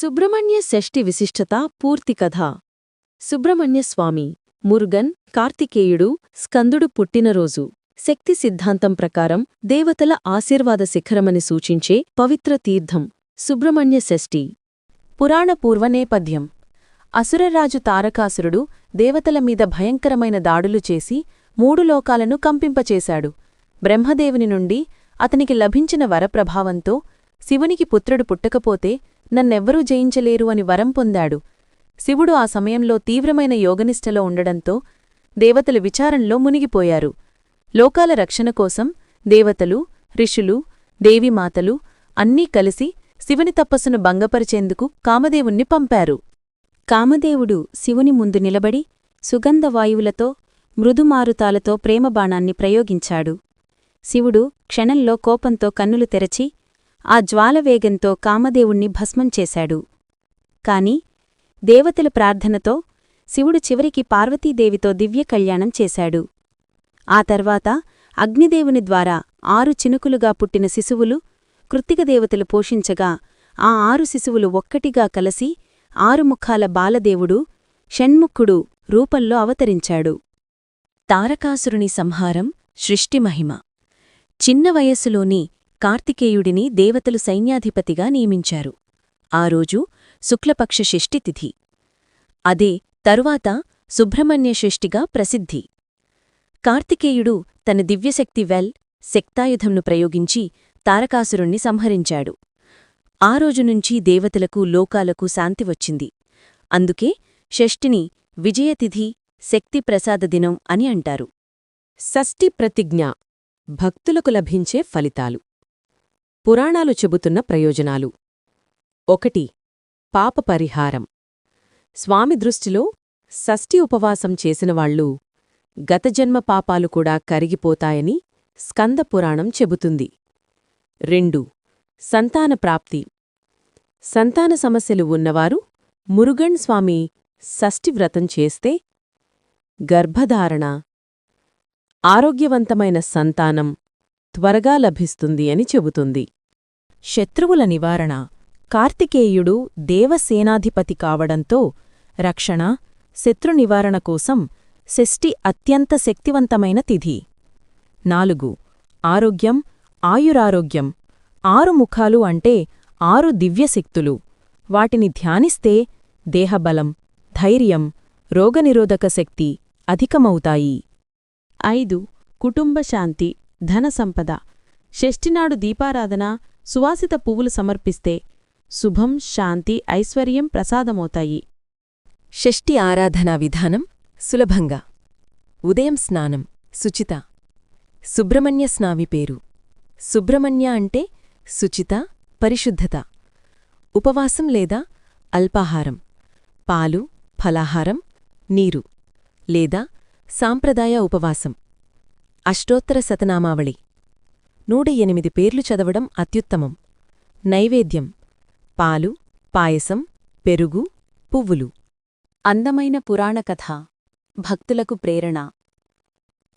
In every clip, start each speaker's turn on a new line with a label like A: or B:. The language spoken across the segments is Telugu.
A: సుబ్రహ్మణ్య షష్ఠి విశిష్టత పూర్తి కథ. సుబ్రహ్మణ్య స్వామి మురుగన్ కార్తికేయుడు స్కందుడు పుట్టినరోజు. శక్తి సిద్ధాంతం ప్రకారం దేవతల ఆశీర్వాద శిఖరమని సూచించే పవిత్ర తీర్థం సుబ్రహ్మణ్య షష్ఠి.
B: పురాణ పూర్వనేపథ్యం. అసురరాజు తారకాసురుడు దేవతల మీద భయంకరమైన దాడులు చేసి మూడు లోకాలను కంపింపచేశాడు. బ్రహ్మదేవుని నుండి అతనికి లభించిన వరప్రభావంతో శివునికి పుత్రుడు పుట్టకపోతే నన్నెవ్వరూ జయించలేరు అని వరం పొందాడు. శివుడు ఆ సమయంలో తీవ్రమైన యోగనిష్టలో ఉండడంతో దేవతలు విచారంలో మునిగిపోయారు. లోకాల రక్షణ కోసం దేవతలు ఋషులు దేవిమాతలు అన్నీ కలిసి శివుని తపస్సును భంగపరిచేందుకు కామదేవుణ్ణి పంపారు.
C: కామదేవుడు శివుని ముందు నిలబడి సుగంధవాయువులతో మృదుమారుతాలతో ప్రేమబాణాన్ని ప్రయోగించాడు. శివుడు క్షణంలో కోపంతో కన్నులు తెరచి ఆ జ్వాలవేగంతో కామదేవుణ్ణి భస్మం చేశాడు. కాని దేవతల ప్రార్థనతో శివుడు చివరికి పార్వతీదేవితో దివ్య కళ్యాణం చేశాడు. ఆ తర్వాత అగ్నిదేవుని ద్వారా ఆరు చినుకులుగా పుట్టిన శిశువులు కృత్తికదేవతలు పోషించగా ఆ ఆరు శిశువులు ఒక్కటిగా కలసి ఆరు ముఖాల బాలదేవుడు షణ్ముఖుడు రూపంలో అవతరించాడు. తారకాసురుని సంహారం సృష్టిమహిమ చిన్న వయస్సులోని కార్తికేయుడిని దేవతలు సైన్యాధిపతిగా నియమించారు. ఆ రోజు శుక్లపక్ష షష్ఠి తిథి. అదే తరువాత సుబ్రహ్మణ్య షష్ఠిగా ప్రసిద్ధి. కార్తికేయుడు తన దివ్యశక్తి వెల్ శక్తాయుధంను ప్రయోగించి తారకాసురుణ్ణి సంహరించాడు. ఆ రోజునుంచి దేవతలకు లోకాలకు శాంతి వచ్చింది. అందుకే షష్ఠిని విజయతిథి శక్తి ప్రసాద దినం అని అంటారు.
A: షష్ఠి ప్రతిజ్ఞ. భక్తులకు లభించే ఫలితాలు. పురాణాలు చెబుతున్న ప్రయోజనాలు. ఒకటి పాప పరిహారం. స్వామి దృష్టిలో షష్ఠి ఉపవాసం చేసినవాళ్ళు గతజన్మ పాపాలు కూడా కరిగిపోతాయని స్కందపురాణం చెబుతుంది. రెండు సంతాన ప్రాప్తి. సంతాన సమస్యలు ఉన్నవారు మురుగన్ స్వామి షష్ఠి వ్రతం చేస్తే గర్భధారణ ఆరోగ్యవంతమైన సంతానం త్వరగా లభిస్తుంది అని చెబుతుంది.
B: శత్రువుల నివారణ. కార్తికేయుడు దేవసేనాధిపతి కావడంతో రక్షణ శత్రు నివారణ కోసం షష్ఠి అత్యంత శక్తివంతమైన తిథి. నాలుగు. ఆరోగ్యం ఆయురారోగ్యం. ఆరు ముఖాలు అంటే ఆరు దివ్యశక్తులు. వాటిని ధ్యానిస్తే దేహబలం ధైర్యం రోగనిరోధక శక్తి అధికమవుతాయి. ఐదు. కుటుంబ శాంతి ధన సంపద. షష్ఠినాడు దీపారాధన సువాసిత పువ్వులు సమర్పిస్తే శుభం శాంతి ఐశ్వర్యం ప్రసాదమవుతాయి.
A: షష్ఠి ఆరాధనా విధానం సులభంగా. ఉదయం స్నానం సుచిత. సుబ్రహ్మణ్య స్నామి పేరు. సుబ్రహ్మణ్య అంటే సుచిత పరిశుద్ధత. ఉపవాసం లేదా అల్పాహారం. పాలు ఫలాహారం నీరు. లేదా సాంప్రదాయ ఉపవాసం. అష్టోత్తర శతనామావళి. నూట ఎనిమిది పేర్లు చదవడం అత్యుత్తమం. నైవేద్యం. పాలు పాయసం పెరుగు పువ్వులు.
C: అందమైన పురాణ కథ. భక్తులకు ప్రేరణ.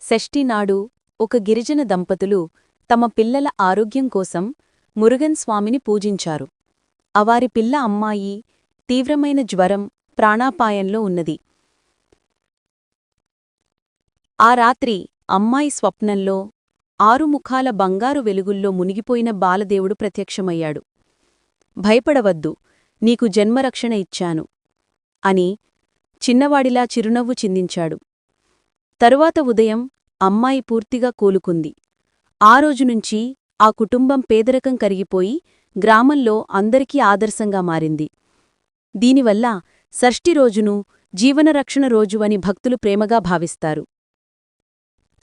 C: షష్ఠినాడు ఒక గిరిజన దంపతులు తమ పిల్లల ఆరోగ్యం కోసం మురుగన్ స్వామిని పూజించారు. అవారి పిల్ల అమ్మాయి తీవ్రమైన జ్వరం ప్రాణాపాయంలో ఉన్నది. ఆ రాత్రి అమ్మాయి స్వప్నంలో ఆరుముఖాల బంగారు వెలుగుల్లో మునిగిపోయిన బాలదేవుడు ప్రత్యక్షమయ్యాడు. భయపడవద్దు నీకు జన్మరక్షణ ఇచ్చాను అని చిన్నవాడిలా చిరునవ్వు చిందించాడు. తరువాత ఉదయం అమ్మాయి పూర్తిగా కోలుకుంది. ఆ రోజునుంచి ఆ కుటుంబం పేదరికం కరిగిపోయి గ్రామంలో అందరికీ ఆదర్శంగా మారింది. దీనివల్ల షష్ఠి రోజును జీవనరక్షణ రోజు అని భక్తులు ప్రేమగా భావిస్తారు.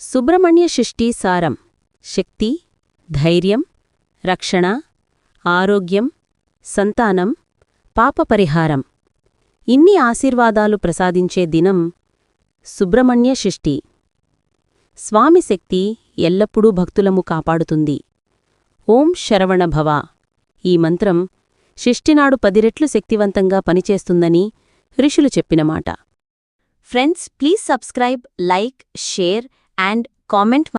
C: సుబ్రహ్మణ్య షష్ఠి సారం శక్తి ధైర్యం రక్షణ ఆరోగ్యం సంతానం పాపపరిహారం ఇన్ని ఆశీర్వాదాలు ప్రసాదించే దినం సుబ్రహ్మణ్య షష్ఠి. స్వామి శక్తి ఎల్లప్పుడూ భక్తులము కాపాడుతుంది. ఓం శరవణభవ ఈ మంత్రం షష్ఠినాడు పది రెట్లు శక్తివంతంగా పనిచేస్తుందని ఋషులు చెప్పినమాట friends please subscribe like share and comment